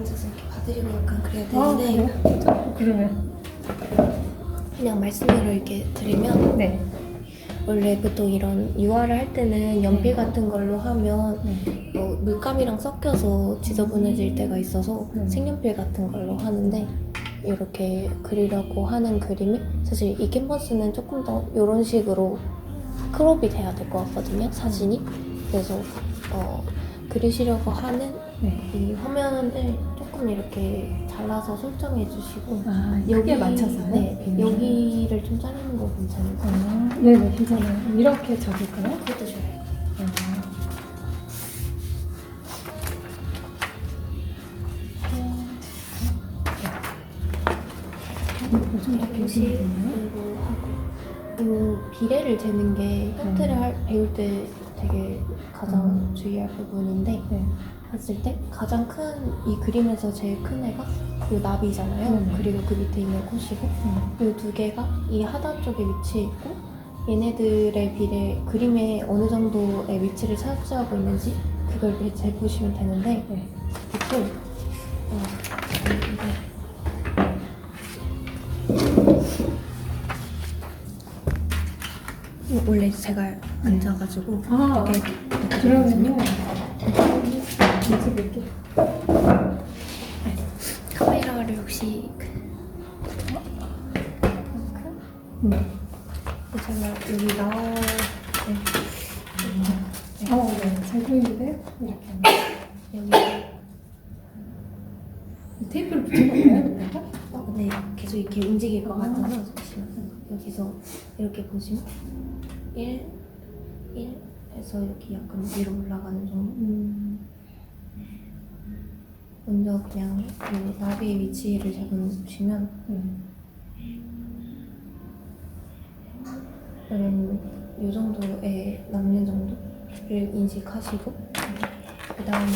앉아서 이렇게 봐드리고 약간 그래야 아, 되는데 그래요? 그러면 그냥 말씀을 이렇게 드리면 네. 원래 보통 이런 유화를 할 때는 연필 같은 걸로 하면 네. 어, 물감이랑 섞여서 지저분해질 때가 있어서 음. 색연필 같은 걸로 하는데 이렇게 그리려고 하는 그림이 사실 이 캔버스는 조금 더 이런 식으로 크롭이 돼야 될 것 같거든요 사진이 그래서 어, 그리시려고 하는 네. 이 화면을 조금 이렇게 잘라서 설정해 주시고 아, 여기에 맞춰서 네, 음. 여기를 좀 자르는 거 괜찮을까요? 아, 네네 괜찮아요. 이렇게 적을까요? 그것도 좋아요 표시 괜찮나요? 그리고 하고 비례를 재는 게 음. 할- 배울 때 되게 가장 음. 주의할 부분인데 네. 봤을 때 가장 큰 이 그림에서 제일 큰 애가 이 나비잖아요. 네네. 그리고 그 밑에 있는 꽃이고 음. 이두 개가 이 하단 쪽에 위치해 있고 얘네들의 비례 그림에 어느 정도의 위치를 차지하고 있는지 그걸 이제 재보시면 되는데 네. 보통 어, 이게 원래 제가 앉아가지고 아, 이렇게 그러면요. 이렇게. 카메라를 혹시 그- 음. 제가 여기 나와 네. 어, 네. 잘 보이는데요? 이렇게. 여기 테이프를 붙여볼까요? 여기다가? 어, 네 계속 이렇게 움직일 것 같아서 잠시만요. 여기서 이렇게 보시면 1, 1 해서 이렇게 약간 위로 올라가는 정도 음. 먼저 그냥 그 나비의 위치를 잡으시면 음. 그러면 이 정도의 남는 정도를 인식하시고 그 다음에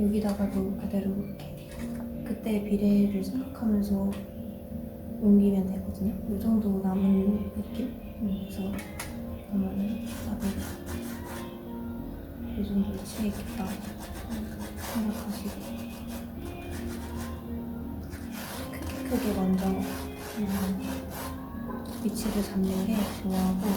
여기다가도 그대로 이렇게 그때 비례를 생각하면서 옮기면 되거든요. 이 정도 남은 느낌? 그래서 그러면은 나도 이 정도 생각하시고 크게 크게 먼저 음, 위치를 잡는 게 좋아하고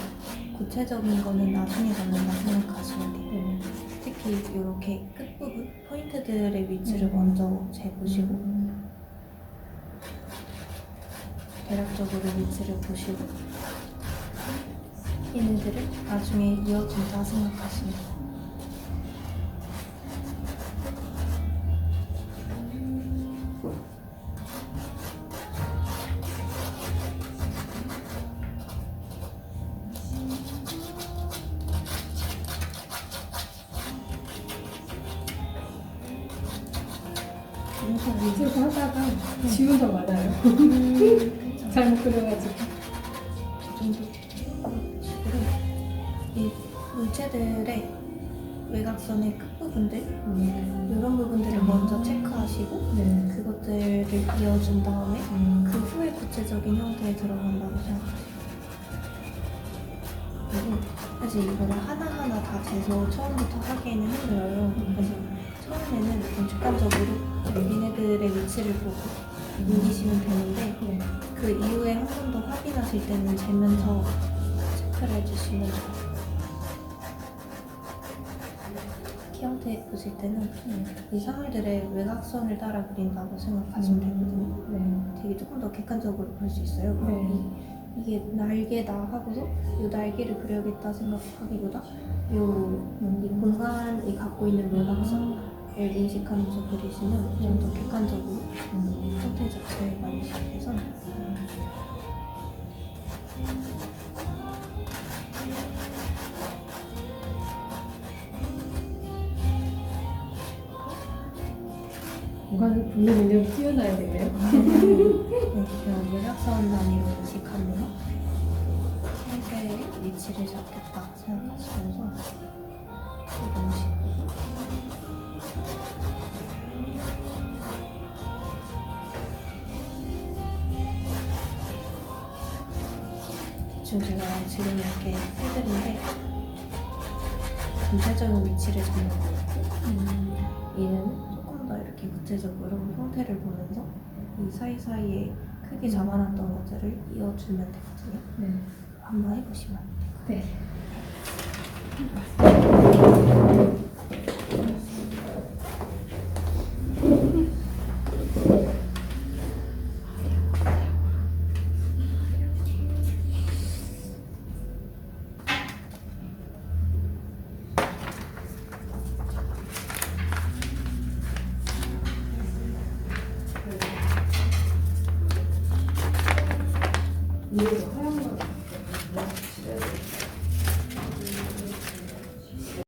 구체적인 거는 나중에 잡는다 생각하시면 돼요. 네. 특히 이렇게 끝부분 포인트들의 위치를 음. 먼저 재보시고 음. 대략적으로 위치를 보시고 얘네들을 나중에 이어준다 생각하시면 돼요. 위주로 하다가 지운 더 많아요. 잘못 그려가지고. 이 물체들의 외곽선의 끝부분들 음. 이런 부분들을 먼저 체크하시고 네. 그것들을 이어준 다음에 음. 그 후에 구체적인 형태에 들어간다고 생각해요. 그리고 사실 이거를 하나하나 다 재서 처음부터 하기에는 힘들어요. 그래서 처음에는 좀 주관적으로 얘네들의 위치를 보고 옮기시면 되는데 네. 그 이후에 한 번 더 확인하실 때는 재면서 체크를 해주시면 좋아요. 키 형태 보실 때는 이 사물들의 외곽선을 따라 그린다고 생각하시면 되거든요. 네. 되게 조금 더 객관적으로 볼 수 있어요. 네. 이, 이게 날개다 하고서 이 날개를 그려야겠다 생각하기보다 요, 이 공간이 갖고 있는 외곽선 을 인식하면서 그리시면 좀 더 객관적으로 음. 형태 자체를 많이 시켜서 공간을 분명 능력이 뛰어나야겠네요. 네, 그냥 외곽선 단위로 인식하면서 형태의 위치를 잡겠다 생각하시면서 이런 식으로 대충 제가 지금 이렇게 해드린데 전체적인 위치를 잡는 거 같고 음. 얘는 조금 더 전체적으로 형태를 보면서 이 사이사이에 크게 잡아놨던 것들을 이어주면 되거든요. 네. 한번 해보시면 돼요. 네. 위에서